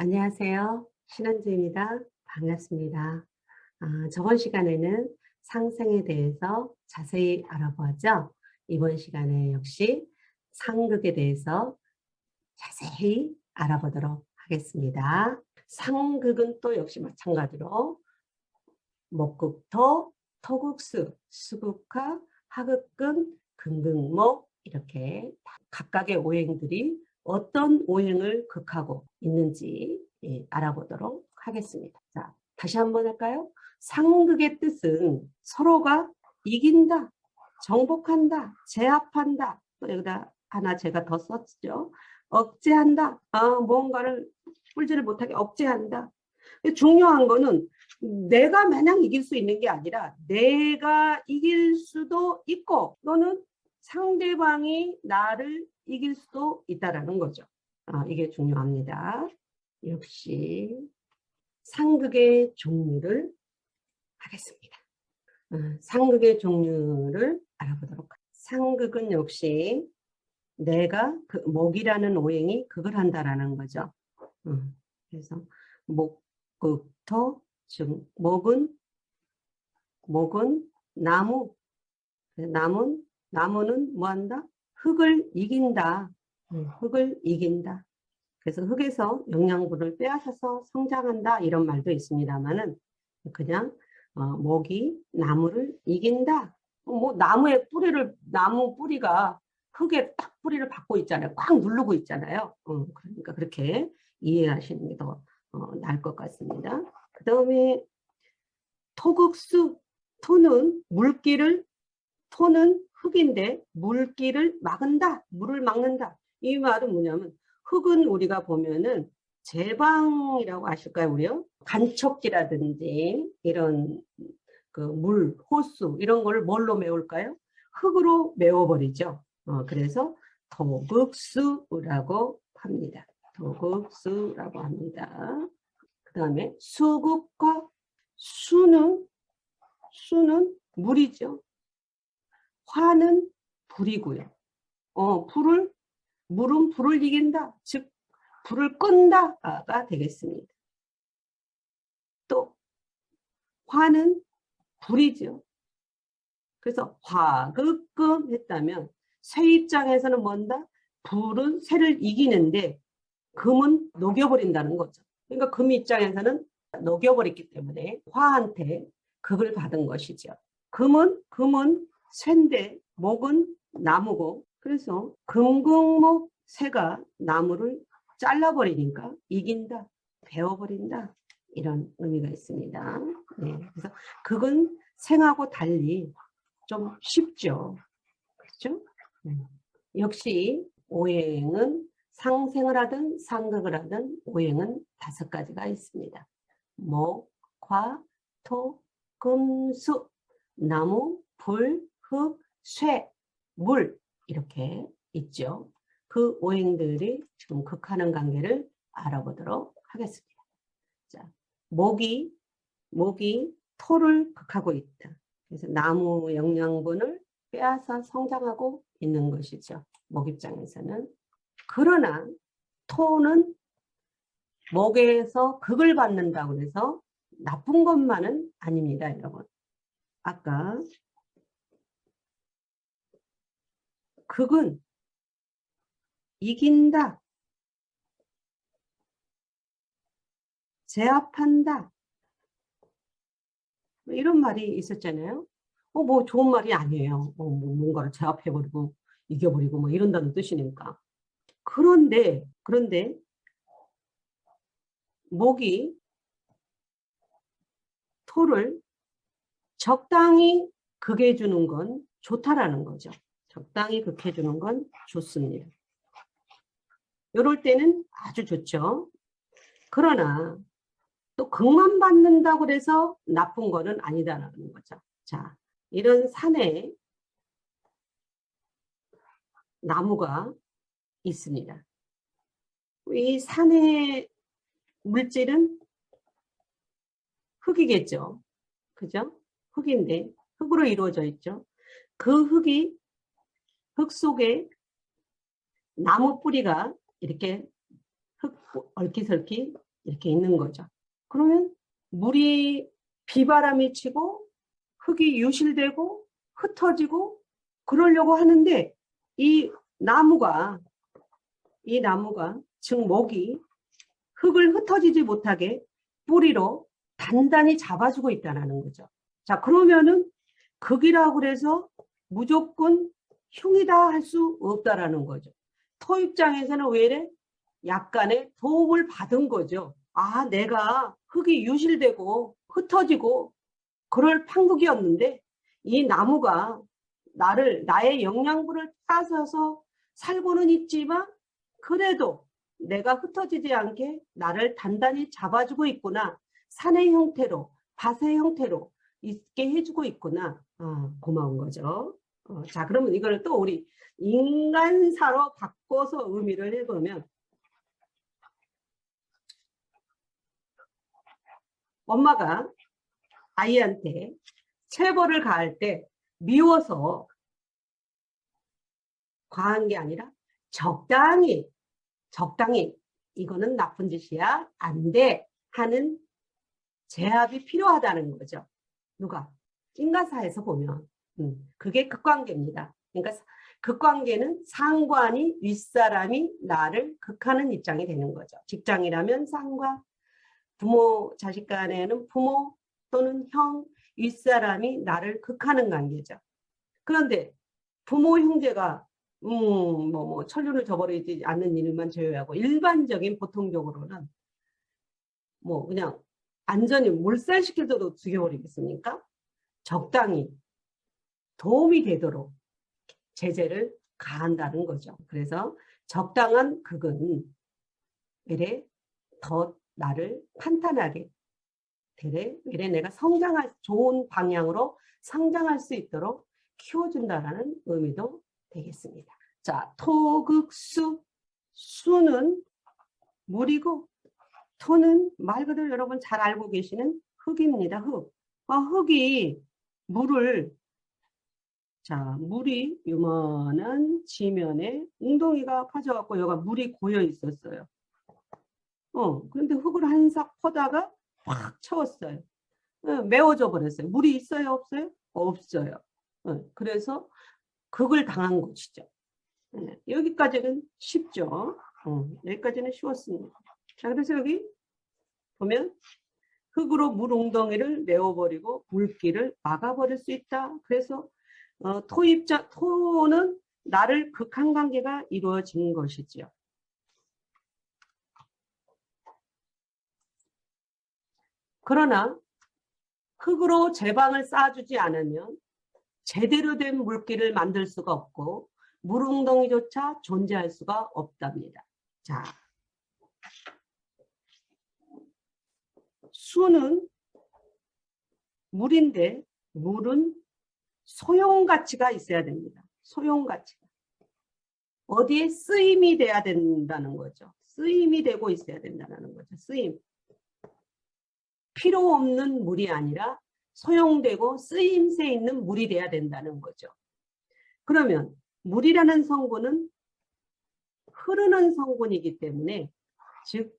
안녕하세요. 신원주입니다. 반갑습니다. 아, 저번 시간에는 상생에 대해서 자세히 알아보았죠. 이번 시간에 역시 상극에 대해서 자세히 알아보도록 하겠습니다. 상극은 또 역시 마찬가지로 목극토, 토극수, 수극화, 하극근, 근극목 이렇게 각각의 오행들이 어떤 오행을 극하고 있는지 예, 알아보도록 하겠습니다. 자, 다시 한번 할까요? 상극의 뜻은 서로가 이긴다, 정복한다, 제압한다. 또 여기다 하나 제가 더 썼죠. 억제한다. 아, 뭔가를 풀지를 못하게 억제한다. 중요한 거는 내가 마냥 이길 수 있는 게 아니라 내가 이길 수도 있고 또는 상대방이 나를 이길 수도 있다라는 거죠. 아, 이게 중요합니다. 역시 상극의 종류를 하겠습니다. 아, 상극의 종류를 알아보도록 하겠습니다. 상극은 역시 내가 그 목이라는 오행이 극을 한다라는 거죠. 음, 그래서 목극토 즉 목은 목은 나무 나무 나무는 뭐 한다? 흙을 이긴다. 음, 흙을 이긴다. 그래서 흙에서 영양분을 빼앗아서 성장한다 이런 말도 있습니다만은 그냥 어, 목이 나무를 이긴다. 뭐 나무의 뿌리를 나무 뿌리가 흙에 딱 뿌리를 받고 있잖아요. 꽉 누르고 있잖아요. 어, 그러니까 그렇게 이해하시는 게 더 어, 나을 것 같습니다. 그 다음에 토극수 토는 물기를 토는 흙인데 물기를 막은다, 물을 막는다. 이 말은 뭐냐면 흙은 우리가 보면은 제방이라고 아실까요, 우리요? 간척지라든지 이런 그 물, 호수 이런 걸 뭘로 메울까요? 흙으로 메워버리죠. 어, 그래서 도극수라고 합니다. 도극수라고 합니다. 그 다음에 수극과 수는 수는 물이죠. 화는 불이고요. 어, 불을 물은 불을 이긴다. 즉 불을 끈다가 되겠습니다. 또 화는 불이죠. 그래서 화극금 했다면 새 입장에서는 뭔다? 불은 새를 이기는데 금은 녹여버린다는 거죠. 그러니까 금 입장에서는 녹여버렸기 때문에 화한테 극을 받은 것이죠. 금은 금은 쇠인데 목은 나무고 그래서 금극목 새가 나무를 잘라버리니까 이긴다, 베어버린다 이런 의미가 있습니다. 네, 그래서 극은 생하고 달리 좀 쉽죠. 그렇죠? 네. 역시 오행은 상생을 하든 상극을 하든 오행은 다섯 가지가 있습니다. 목, 화, 토, 금, 수, 나무, 불, 흙, 쇠, 물 이렇게 있죠. 그 오행들이 지금 극하는 관계를 알아보도록 하겠습니다. 자, 목이 목이 토를 극하고 있다. 그래서 나무 영양분을 빼앗아 성장하고 있는 것이죠. 목 입장에서는. 그러나 토는 목에서 극을 받는다고 해서 나쁜 것만은 아닙니다, 여러분. 아까 극은 이긴다, 제압한다. 뭐 이런 말이 있었잖아요. 어, 뭐 좋은 말이 아니에요. 어, 뭐 뭔가를 제압해버리고 이겨버리고 뭐 이런다는 뜻이니까. 그런데, 그런데 목이 토를 적당히 극해 주는 건 좋다라는 거죠. 적당히 극해주는 건 좋습니다. 이럴 때는 아주 좋죠. 그러나 또 극만 받는다고 해서 나쁜 거는 아니다라는 거죠. 자, 이런 산에 나무가 있습니다. 이 산의 물질은 흙이겠죠. 그죠? 흙인데 흙으로 이루어져 있죠. 그 흙이 흙 속에 나무 뿌리가 이렇게 흙 얽히설키 이렇게 있는 거죠. 그러면 물이 비바람이 치고 흙이 유실되고 흩어지고 그러려고 하는데 이 나무가 이 나무가 즉 목이 흙을 흩어지지 못하게 뿌리로 단단히 잡아주고 있다는 거죠. 자 그러면은 극이라고 그래서 무조건 흉이다 할 수 없다라는 거죠. 토 입장에서는 왜 이래? 약간의 도움을 받은 거죠. 아 내가 흙이 유실되고 흩어지고 그럴 판국이었는데 이 나무가 나를 나의 영양분을 따서서 살고는 있지만 그래도 내가 흩어지지 않게 나를 단단히 잡아주고 있구나. 산의 형태로, 밭의 형태로 있게 해주고 있구나. 아, 고마운 거죠. 어, 자, 그러면 이걸 또 우리 인간사로 바꿔서 의미를 해보면 엄마가 아이한테 체벌을 가할 때 미워서 과한 게 아니라 적당히 적당히 이거는 나쁜 짓이야 안 돼 하는 제압이 필요하다는 거죠. 누가 인가사에서 보면 음, 그게 극관계입니다. 그러니까 극관계는 상관이 윗사람이 나를 극하는 입장이 되는 거죠. 직장이라면 상관, 부모 자식 간에는 부모 또는 형, 윗사람이 나를 극하는 관계죠. 그런데 부모 형제가 음, 뭐, 뭐, 천륜을 저버리지 않는 일만 제외하고, 일반적인 보통적으로는, 뭐, 그냥, 안전히 몰살시켜도 죽여버리겠습니까? 적당히 도움이 되도록 제재를 가한다는 거죠. 그래서 적당한 극은 이래 더 나를 판단하게 되래 이래 내가 성장할 좋은 방향으로 성장할 수 있도록 키워준다라는 의미도 되겠습니다. 자, 토극수 수는 물이고 토는 말 그대로 여러분 잘 알고 계시는 흙입니다. 흙. 아, 흙이 물을 자, 물이 요만한 지면에 웅덩이가 파져갖고 여기가 물이 고여 있었어요. 어, 그런데 흙을 한싹 퍼다가 확 채웠어요. 어, 메워져 버렸어요. 물이 있어요? 없어요? 없어요. 어, 그래서 극을 당한 것이죠. 네, 여기까지는 쉽죠. 어, 여기까지는 쉬웠습니다. 자, 그래서 여기 보면 흙으로 물 웅덩이를 메워버리고 물길을 막아버릴 수 있다. 그래서 어, 토입자 토는 나를 극한 관계가 이루어진 것이지요. 그러나 흙으로 제방을 쌓아주지 않으면 제대로 된 물길을 만들 수가 없고 물웅덩이조차 존재할 수가 없답니다. 자, 수는 물인데 물은 소용 가치가 있어야 됩니다. 소용 가치가. 어디에 쓰임이 돼야 된다는 거죠. 쓰임이 되고 있어야 된다는 거죠. 쓰임. 필요 없는 물이 아니라 소용되고 쓰임새 있는 물이 돼야 된다는 거죠. 그러면 물이라는 성분은 흐르는 성분이기 때문에 즉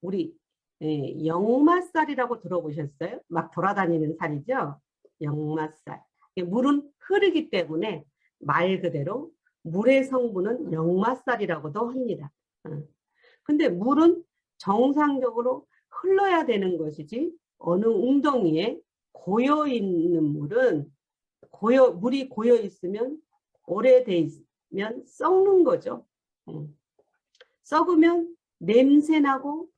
우리 예, 영마살이라고 들어보셨어요? 막 돌아다니는 살이죠. 영마살. 물은 흐르기 때문에 말 그대로 물의 성분은 영마살이라고도 합니다. 어. 근데 물은 정상적으로 흘러야 되는 것이지 어느 웅덩이에 고여 있는 물은 고여 물이 고여 있으면 오래돼 있으면 썩는 거죠. 음. 썩으면 냄새 나고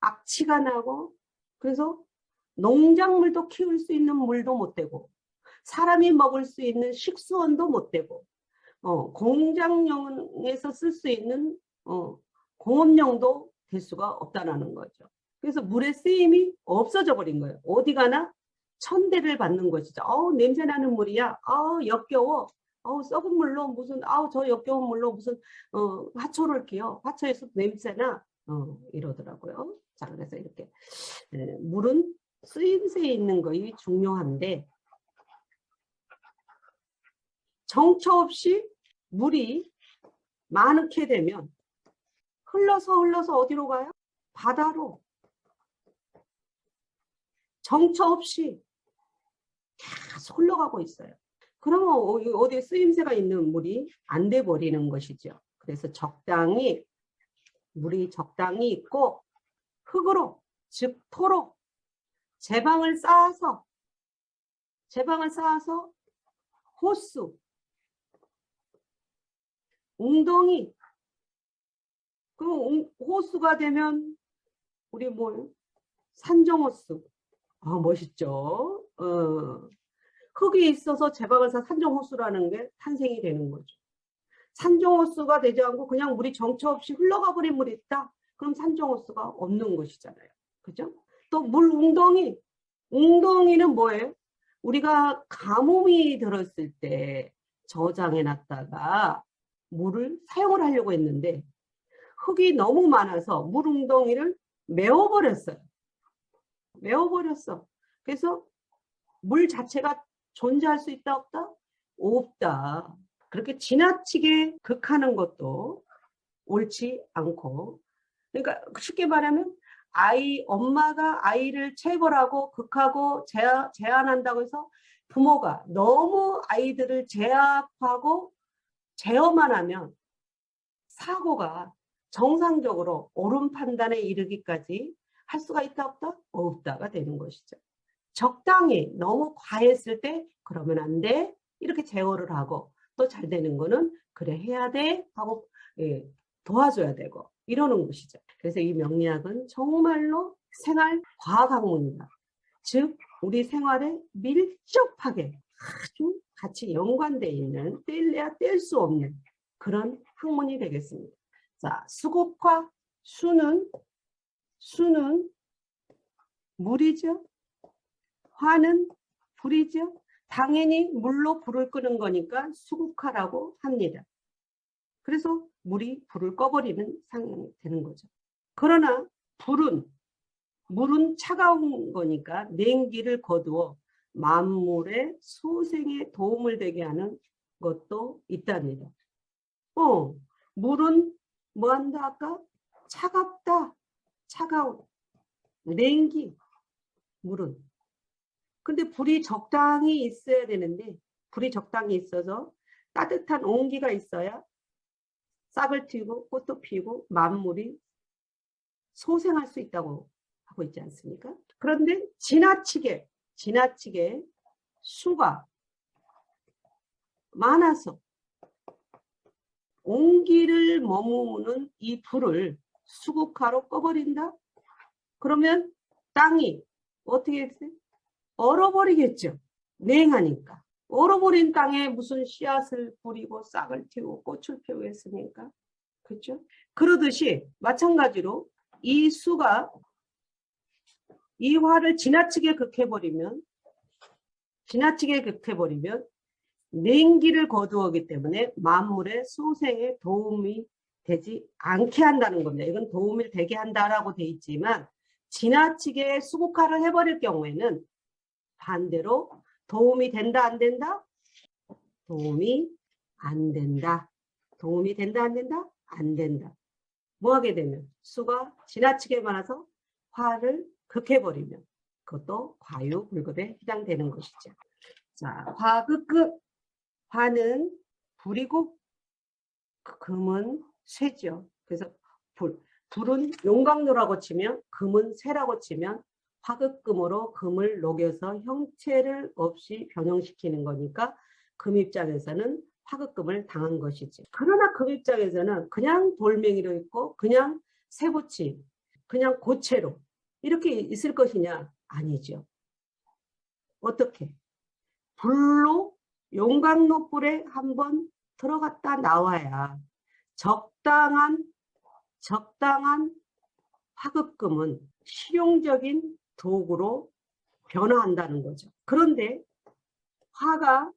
악취가 나고 그래서 농작물도 키울 수 있는 물도 못 되고 사람이 먹을 수 있는 식수원도 못 되고 어, 공장용에서 쓸 수 있는 어, 공업용도 될 수가 없다라는 거죠. 그래서 물의 쓰임이 없어져 버린 거예요. 어디 가나 천대를 받는 것이죠. 어우 냄새나는 물이야. 아우 역겨워. 아우 썩은 물로 무슨 아우 저 역겨운 물로 무슨 어, 화초를 키워. 화초에서 냄새나 어, 이러더라고요. 자 그래서 이렇게 에, 물은 쓰임새에 있는 것이 중요한데 정처 없이 물이 많게 되면 흘러서 흘러서 어디로 가요? 바다로 정처 없이 계속 흘러가고 있어요. 그러면 어- 어디에 쓰임새가 있는 물이 안 돼 버리는 것이죠. 그래서 적당히 물이 적당히 있고 흙으로 즉 토로 제방을 쌓아서 제방을 쌓아서 호수 웅덩이. 그 웅- 호수가 되면 우리 뭐 산정호수. 아 멋있죠? 어. 흙이 있어서 쌓아 산정호수라는 게 탄생이 되는 거죠. 산정호수가 되지 않고 그냥 물이 정처 없이 흘러가 버린 물이 있다? 그럼 산정호수가 없는 것이잖아요. 그죠? 또 물 웅덩이. 웅덩이는 뭐예요? 우리가 가뭄이 들었을 때 저장해 놨다가 물을 사용을 하려고 했는데 흙이 너무 많아서 물 웅덩이를 메워버렸어요. 메워버렸어. 그래서 물 자체가 존재할 수 있다 없다? 없다. 그렇게 지나치게 극하는 것도 옳지 않고 그러니까 쉽게 말하면 아이 엄마가 아이를 체벌하고 극하고 제한, 제한한다고 해서 부모가 너무 아이들을 제압하고 제어만 하면 사고가 정상적으로 옳은 판단에 이르기까지 할 수가 있다 없다? 없다가 되는 것이죠. 적당히 너무 과했을 때 그러면 안 돼. 이렇게 제어를 하고 또 잘 되는 거는 그래 해야 돼 하고 예, 도와줘야 되고 이러는 것이죠. 그래서 이 명리학은 정말로 생활 과학 학문이다. 즉 우리 생활에 밀접하게 아주 같이 연관되어 있는 뗄래야 뗄 수 없는 그런 학문이 되겠습니다. 자, 수국화 수는 수는 물이죠. 화는 불이죠. 당연히 물로 불을 끄는 거니까 수국화라고 합니다. 그래서 물이 불을 꺼버리는 상황이 되는 거죠. 그러나 불은 물은 차가운 거니까 냉기를 거두어 만물의 소생에 도움을 되게 하는 것도 있답니다. 어, 물은 뭐 한다 아까? 차갑다. 차가운. 냉기. 물은. 근데 불이 적당히 있어야 되는데 불이 적당히 있어서 따뜻한 온기가 있어야 싹을 틔우고 꽃도 피우고 만물이 소생할 수 있다고 하고 있지 않습니까? 그런데 지나치게 지나치게 수가 많아서 온기를 머무는 이 불을 수국화로 꺼버린다? 그러면 땅이 어떻게 됐어요? 얼어버리겠죠. 냉하니까. 얼어버린 땅에 무슨 씨앗을 뿌리고 싹을 틔우고 꽃을 피우고 했습니까? 그렇죠? 그러듯이 마찬가지로 이 수가 이 화를 지나치게 극해버리면 지나치게 극해버리면 냉기를 거두어기 때문에 만물의 소생에 도움이 되지 않게 한다는 겁니다. 이건 도움을 되게 한다라고 돼 있지만 지나치게 수국화를 해버릴 경우에는 반대로 도움이 된다 안 된다? 도움이 안 된다. 도움이 된다 안 된다? 안 된다. 뭐 하게 되면 수가 지나치게 많아서 화를 극해버리면 그것도 과유불급에 해당되는 것이죠. 자, 화극급 화는 불이고 그 금은 쇠죠. 그래서 불, 불은 용광로라고 치면 금은 쇠라고 치면 화극금으로 금을 녹여서 형체를 없이 변형시키는 거니까 금 입장에서는 화극금을 당한 것이지. 그러나 금 입장에서는 그냥 돌멩이로 있고 그냥 쇠붙이, 그냥 고체로 이렇게 있을 것이냐? 아니죠. 어떻게? 불로 용광로 불에 한번 들어갔다 나와야 적당한 적당한 화극금은 실용적인 도구로 변화한다는 거죠. 그런데 화가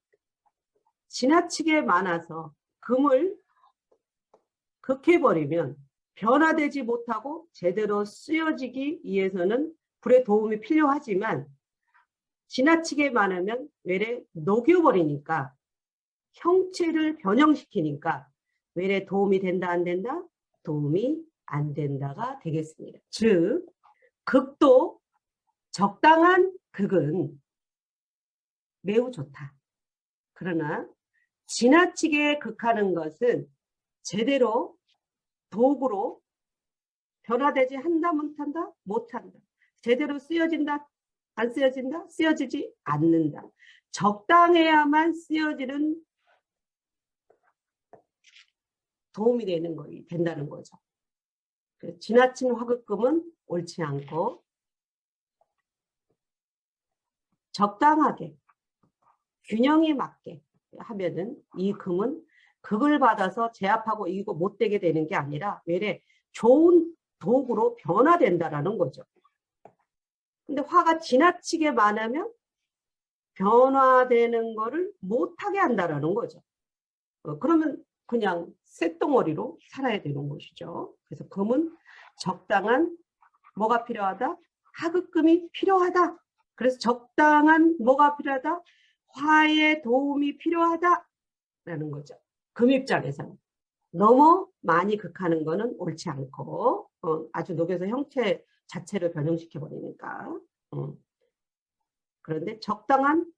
지나치게 많아서 금을 극해버리면 변화되지 못하고 제대로 쓰여지기 위해서는 불의 도움이 필요하지만 지나치게 많으면 외래 녹여버리니까 형체를 변형시키니까 외래 도움이 된다 안 된다? 도움이 안 된다가 되겠습니다. 즉, 극도 적당한 극은 매우 좋다. 그러나 지나치게 극하는 것은 제대로 도구로 변화되지 한다 못한다 못한다. 제대로 쓰여진다 안 쓰여진다 쓰여지지 않는다. 적당해야만 쓰여지는 도움이 되는 거 된다는 거죠. 지나친 화급금은 옳지 않고 적당하게 균형에 맞게 하면은 이 금은 극을 받아서 제압하고 이거 못 되게 되는 게 아니라 외래 좋은 도구로 변화된다라는 거죠. 근데 화가 지나치게 많으면 변화되는 거를 못하게 한다라는 거죠. 어, 그러면 그냥 쇳덩어리로 살아야 되는 것이죠. 그래서 금은 적당한 뭐가 필요하다? 하급금이 필요하다. 그래서 적당한 뭐가 필요하다? 화의 도움이 필요하다라는 거죠. 금 입장에서는 너무 많이 극하는 거는 옳지 않고 어, 아주 녹여서 형체 자체를 변형시켜 버리니까 음. 그런데 적당한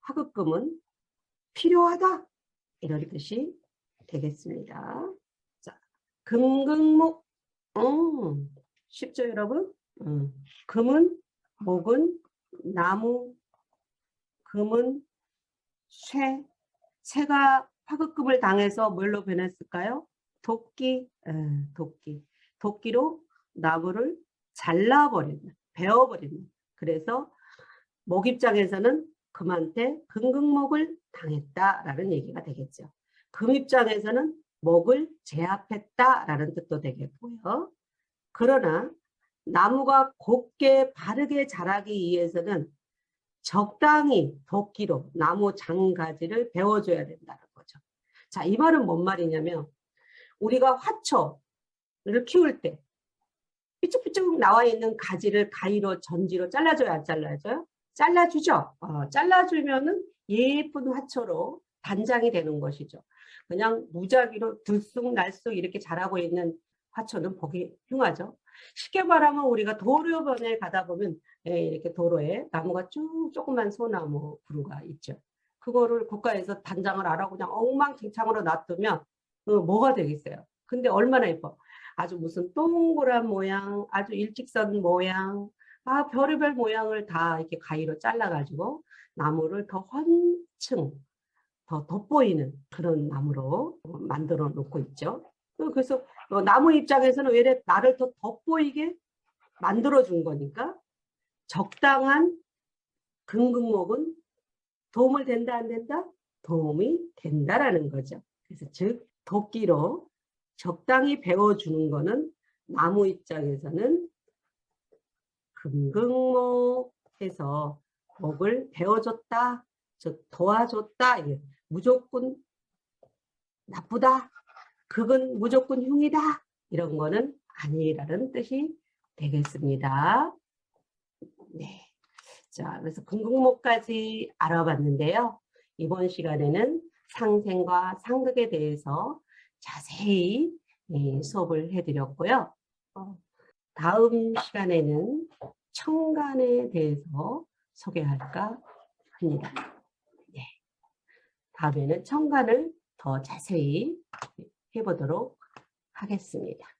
하급금은 필요하다 이런 뜻이 되겠습니다. 자, 금극목 음, 쉽죠 여러분? 음. 금은 목은 나무 금은 쇠 새가 화급금을 당해서 뭘로 변했을까요? 도끼, 에, 도끼. 도끼로 나무를 잘라버리는, 베어버리는. 그래서 목 입장에서는 금한테 금극목을 당했다라는 얘기가 되겠죠. 금 입장에서는 목을 제압했다라는 뜻도 되겠고요. 그러나 나무가 곱게 바르게 자라기 위해서는 적당히 도끼로 나무 장가지를 베어줘야 된다는 거죠. 자, 이 말은 뭔 말이냐면 우리가 화초를 키울 때 삐쭉삐쭉 나와 있는 가지를 가위로 전지로 잘라줘야 안 잘라줘요? 잘라주죠. 어, 잘라주면은 예쁜 화초로 단장이 되는 것이죠. 그냥 무작위로 들쑥날쑥 이렇게 자라고 있는 화초는 보기 흉하죠. 쉽게 말하면 우리가 도로변에 가다 보면 예, 이렇게 도로에 나무가 쭉 조그만 소나무 그루가 있죠. 그거를 국가에서 단장을 안 하고 그냥 엉망진창으로 놔두면 어, 뭐가 되겠어요. 근데 얼마나 예뻐. 아주 무슨 동그란 모양, 아주 일직선 모양, 아 별의별 모양을 다 이렇게 가위로 잘라가지고 나무를 더 환층, 더 돋보이는 그런 나무로 만들어 놓고 있죠. 그래서 어, 나무 입장에서는 왜 나를 더 돋보이게 만들어 준 거니까 적당한 금극목은 도움을 된다 안 된다? 도움이 된다라는 거죠. 그래서 즉 도끼로 적당히 베어주는 거는 나무 입장에서는 금극목해서 목을 즉 도와줬다, 이게 무조건 나쁘다, 극은 무조건 흉이다 이런 거는 아니라는 뜻이 되겠습니다. 네. 자, 그래서 금극목까지 알아봤는데요. 이번 시간에는 상생과 상극에 대해서 자세히 예, 수업을 해드렸고요. 어, 다음 시간에는 청간에 대해서 소개할까 합니다. 네. 다음에는 청간을 더 자세히 해보도록 하겠습니다.